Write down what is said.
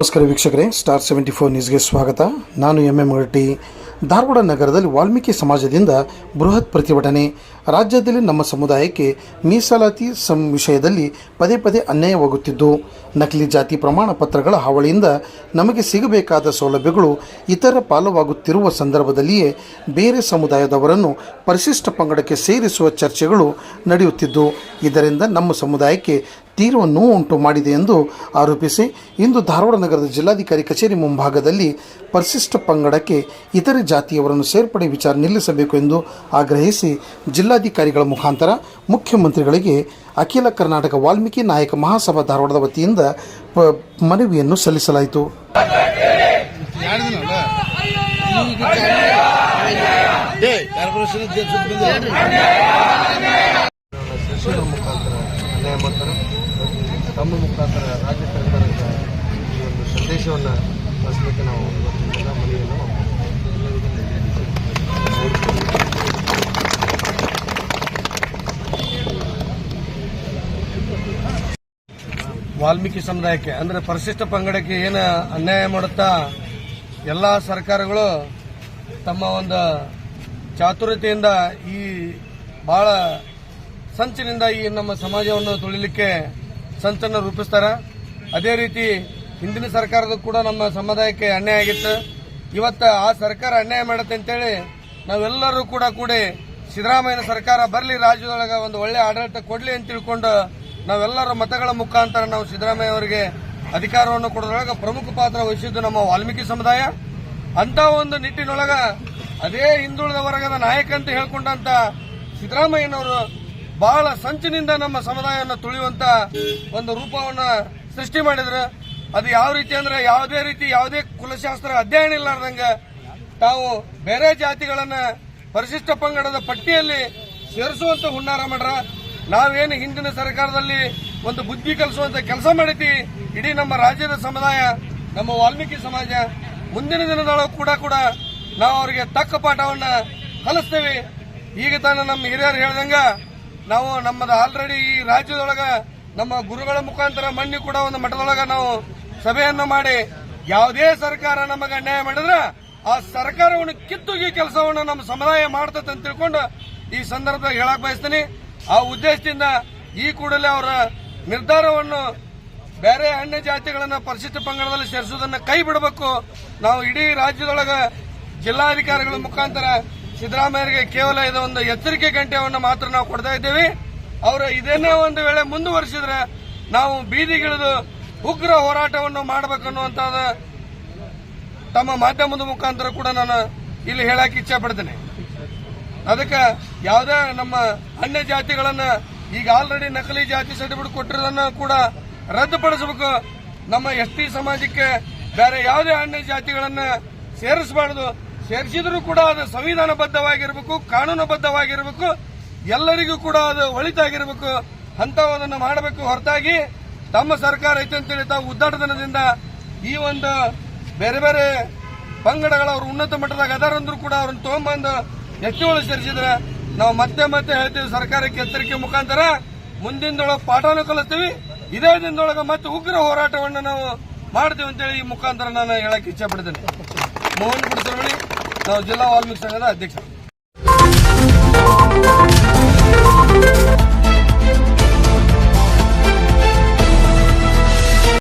ನಮಸ್ಕಾರ ವೀಕ್ಷಕರೇ star seventy four ನ್ಯೂಸ್ಗೆ ಸ್ವಾಗತ. ನಾನು ಎಂ ಎಂ ಗಟ್ಟಿ ಧಾರವಾಡ ನಗರದಲ್ಲಿ ವಾಲ್ಮೀಕಿ ಸಮಾಜದಿಂದ ಬೃಹತ್ ಪ್ರತಿಭಟನೆ. ರಾಜ್ಯದಲ್ಲಿ ನಮ್ಮ ಸಮುದಾಯಕ್ಕೆ ಮೀಸಲಾತಿ ಸಂ ವಿಷಯದಲ್ಲಿ ಪದೇ ಪದೇ ಅನ್ಯಾಯವಾಗುತ್ತಿದ್ದು, ನಕಲಿ ಜಾತಿ ಪ್ರಮಾಣ ಪತ್ರಗಳ ಹಾವಳಿಯಿಂದ ನಮಗೆ ಸಿಗಬೇಕಾದ ಸೌಲಭ್ಯಗಳು ಇತರ ಪಾಲವಾಗುತ್ತಿರುವ ಸಂದರ್ಭದಲ್ಲಿಯೇ ಬೇರೆ ಸಮುದಾಯದವರನ್ನು ಪರಿಶಿಷ್ಟ ಪಂಗಡಕ್ಕೆ ಸೇರಿಸುವ ಚರ್ಚೆಗಳು ನಡೆಯುತ್ತಿದ್ದು, ಇದರಿಂದ ನಮ್ಮ ಸಮುದಾಯಕ್ಕೆ ತೀವ್ರ ನೋವು ಉಂಟು ಮಾಡಿದೆ ಎಂದು ಆರೋಪಿಸಿ ಇಂದು ಧಾರವಾಡ ನಗರದ ಜಿಲ್ಲಾಧಿಕಾರಿ ಕಚೇರಿ ಮುಂಭಾಗದಲ್ಲಿ ಪರಿಶಿಷ್ಟ ಪಂಗಡಕ್ಕೆ ಇತರೆ ಜಾತಿಯವರನ್ನು ಸೇರ್ಪಡೆ ವಿಚಾರ ನಿಲ್ಲಿಸಬೇಕು ಎಂದು ಆಗ್ರಹಿಸಿ ಜಿಲ್ಲಾಧಿಕಾರಿಗಳ ಮುಖಾಂತರ ಮುಖ್ಯಮಂತ್ರಿಗಳಿಗೆ ಅಖಿಲ ಕರ್ನಾಟಕ ವಾಲ್ಮೀಕಿ ನಾಯಕ ಮಹಾಸಭಾ ಧಾರವಾಡದ ವತಿಯಿಂದ ಮನವಿಯನ್ನು ಸಲ್ಲಿಸಲಾಯಿತು. ಮುಖಾಂತರ ಅನ್ಯಾಯ ಮಾಡ್ತಾರೆ. ತಮ್ಮ ಮುಖಾಂತರ ರಾಜ್ಯ ಸರ್ಕಾರದ ಈ ಒಂದು ಸಂದೇಶವನ್ನು ಬಳಸಲಿಕ್ಕೆ ನಾವು ಇವತ್ತಿನ ಮನೆಯನ್ನು ವಾಲ್ಮೀಕಿ ಸಮುದಾಯಕ್ಕೆ, ಅಂದ್ರೆ ಪರಿಶಿಷ್ಟ ಪಂಗಡಕ್ಕೆ ಏನು ಅನ್ಯಾಯ ಮಾಡುತ್ತಾ? ಎಲ್ಲ ಸರ್ಕಾರಗಳು ತಮ್ಮ ಒಂದು ಚಾತುರ್ಯತೆಯಿಂದ ಈ ಬಹಳ ಸಂಚಿನಿಂದ ಈ ನಮ್ಮ ಸಮಾಜವನ್ನು ತುಳಿಲಿಕ್ಕೆ ಸಂಚನ್ನು ರೂಪಿಸ್ತಾರೆ. ಅದೇ ರೀತಿ ಹಿಂದಿನ ಸರ್ಕಾರದ ಕೂಡ ನಮ್ಮ ಸಮುದಾಯಕ್ಕೆ ಅನ್ಯಾಯ ಆಗಿತ್ತು. ಇವತ್ತು ಆ ಸರ್ಕಾರ ಅನ್ಯಾಯ ಮಾಡುತ್ತೆ ಅಂತೇಳಿ ನಾವೆಲ್ಲರೂ ಕೂಡ ಕೂಡಿ ಸಿದ್ದರಾಮಯ್ಯನ ಸರ್ಕಾರ ಬರಲಿ, ರಾಜ್ಯದೊಳಗೆ ಒಂದು ಒಳ್ಳೆ ಆಡಳಿತ ಕೊಡಲಿ ಅಂತ ತಿಳ್ಕೊಂಡು ನಾವೆಲ್ಲರ ಮತಗಳ ಮುಖಾಂತರ ನಾವು ಸಿದ್ದರಾಮಯ್ಯ ಅವರಿಗೆ ಅಧಿಕಾರವನ್ನು ಕೊಡೋದ್ರೊಳಗೆ ಪ್ರಮುಖ ಪಾತ್ರ ವಹಿಸಿದ್ದು ನಮ್ಮ ವಾಲ್ಮೀಕಿ ಸಮುದಾಯ. ಅಂತ ಒಂದು ನಿಟ್ಟಿನೊಳಗ ಅದೇ ಹಿಂದುಳಿದ ವರ್ಗದ ನಾಯಕ ಅಂತ ಹೇಳ್ಕೊಂಡಂತ ಸಿದ್ದರಾಮಯ್ಯನವರು ಬಹಳ ಸಂಚಿನಿಂದ ನಮ್ಮ ಸಮುದಾಯವನ್ನು ತುಳಿಯುವಂತ ಒಂದು ರೂಪವನ್ನ ಸೃಷ್ಟಿ ಮಾಡಿದ್ರು. ಅದು ಯಾವ ರೀತಿ ಅಂದ್ರೆ ಯಾವುದೇ ರೀತಿ ಯಾವುದೇ ಕುಲಶಾಸ್ತ್ರ ಅಧ್ಯಯನ ಇಲ್ಲಾರ್ದಂಗ ತಾವು ಬೇರೆ ಜಾತಿಗಳನ್ನ ಪರಿಶಿಷ್ಟ ಪಂಗಡದ ಪಟ್ಟಿಯಲ್ಲಿ ಸೇರಿಸುವಂತ ಹುನ್ನಾರ ಮಾಡ್ರ. ನಾವೇನು ಹಿಂದಿನ ಸರ್ಕಾರದಲ್ಲಿ ಒಂದು ಬುದ್ಧಿ ಕಲಿಸುವಂತ ಕೆಲಸ ಮಾಡಿದ್ವಿ. ಇಡೀ ನಮ್ಮ ರಾಜ್ಯದ ಸಮುದಾಯ, ನಮ್ಮ ವಾಲ್ಮೀಕಿ ಸಮಾಜ, ಮುಂದಿನ ದಿನದೊಳಗೆ ಕೂಡ ಕೂಡ ನಾವು ಅವರಿಗೆ ತಕ್ಕ ಪಾಠವನ್ನ ಕಲಿಸ್ತೇವೆ. ಈಗ ತಾನು ನಮ್ಮ ಹಿರಿಯರು ಹೇಳ್ದಂಗ ನಾವು ನಮ್ಮದು ಆಲ್ರೆಡಿ ಈ ರಾಜ್ಯದೊಳಗ ನಮ್ಮ ಗುರುಗಳ ಮುಖಾಂತರ ಮಣ್ಣಿ ಕೂಡ ಒಂದು ಮಠದೊಳಗ ನಾವು ಸಭೆಯನ್ನು ಮಾಡಿ ಯಾವುದೇ ಸರ್ಕಾರ ನಮಗೆ ಅನ್ಯಾಯ ಮಾಡಿದ್ರೆ ಆ ಸರ್ಕಾರವನ್ನು ಈ ಕೆಲಸವನ್ನು ನಮ್ಮ ಸಮುದಾಯ ಮಾಡ್ತದೆ ಅಂತ ತಿಳ್ಕೊಂಡು ಈ ಸಂದರ್ಭದಾಗ ಹೇಳಕ್ ಬಯಸ್ತೀನಿ. ಆ ಉದ್ದೇಶದಿಂದ ಈ ಕೂಡಲೇ ಅವರ ನಿರ್ಧಾರವನ್ನು ಬೇರೆ ಅನ್ಯ ಜಾತಿಗಳನ್ನ ಪರಿಶಿಷ್ಟ ಪಂಗಡದಲ್ಲಿ ಸೇರಿಸುವುದನ್ನು ಕೈ ಬಿಡಬೇಕು. ನಾವು ಇಡೀ ರಾಜ್ಯದೊಳಗ ಜಿಲ್ಲಾಧಿಕಾರಿಗಳ ಮುಖಾಂತರ ಸಿದ್ದರಾಮಯ್ಯರಿಗೆ ಕೇವಲ ಇದು ಒಂದು ಎಚ್ಚರಿಕೆ ಗಂಟೆಯನ್ನು ಮಾತ್ರ ನಾವು ಕೊಡ್ತಾ ಇದ್ದೇವೆ. ಅವರು ಇದನ್ನೇ ಒಂದು ವೇಳೆ ಮುಂದುವರಿಸಿದ್ರೆ ನಾವು ಬೀದಿಗಿಳಿದು ಉಗ್ರ ಹೋರಾಟವನ್ನು ಮಾಡಬೇಕನ್ನುವಂತ ತಮ್ಮ ಮಾಧ್ಯಮದ ಮುಖಾಂತರ ಕೂಡ ನಾನು ಇಲ್ಲಿ ಹೇಳಕ್ ಇಚ್ಛೆ ಪಡ್ತೇನೆ. ಅದಕ್ಕೆ ಯಾವುದೇ ನಮ್ಮ ಅನ್ಯ ಜಾತಿಗಳನ್ನ ಈಗ ಆಲ್ರೆಡಿ ನಕಲಿ ಜಾತಿ ಸರ್ಟಿಫಿಕೇಟ್ ಕೊಟ್ಟಿರೋದನ್ನ ಕೂಡ ರದ್ದುಪಡಿಸಬೇಕು. ನಮ್ಮ ಎಸ್ ಟಿ ಸಮಾಜಕ್ಕೆ ಬೇರೆ ಯಾವುದೇ ಅನ್ಯ ಜಾತಿಗಳನ್ನ ಸೇರಿಸಬಾರದು. ಸೇರಿಸಿದ್ರು ಕೂಡ ಅದು ಸಂವಿಧಾನಬದ್ಧವಾಗಿರಬೇಕು, ಕಾನೂನುಬದ್ಧವಾಗಿರಬೇಕು, ಎಲ್ಲರಿಗೂ ಕೂಡ ಅದು ಒಳಿತಾಗಿರಬೇಕು ಅಂತವದನ್ನು ಮಾಡಬೇಕು ಹೊರತಾಗಿ ತಮ್ಮ ಸರ್ಕಾರ ಐತೆ ಅಂತೇಳಿ ತಾವು ಉದ್ದಾಟತನದಿಂದ ಈ ಒಂದು ಬೇರೆ ಬೇರೆ ಪಂಗಡಗಳ ಅವರು ಉನ್ನತ ಮಟ್ಟದಾಗ ಅದಾರಂದ್ರೂ ಕೂಡ ಅವ್ರನ್ನ ತಗೊಂಬಂದು ಎತ್ತಿಗಳು ಸೇರಿಸಿದ್ರೆ ನಾವು ಮತ್ತೆ ಮತ್ತೆ ಹೇಳ್ತೀವಿ ಸರ್ಕಾರಕ್ಕೆ ಎಚ್ಚರಿಕೆ ಮುಖಾಂತರ ಮುಂದಿನದೊಳಗೆ ಪಾಠನೂ ಕಲಿಸ್ತೀವಿ, ಇದೇ ದಿನದೊಳಗೆ ಮತ್ತೆ ಉಗ್ರ ಹೋರಾಟವನ್ನು ನಾವು ಮಾಡ್ತೀವಿ ಅಂತೇಳಿ ಈ ಮುಖಾಂತರ ನಾನು ಹೇಳಕ್ಕೆ ಇಚ್ಛೆ ಪಡ್ತೇನೆ. ಮೋಹನ್ జిల్లా వాల్మీకి సంఘం అధ్యక్షుడు.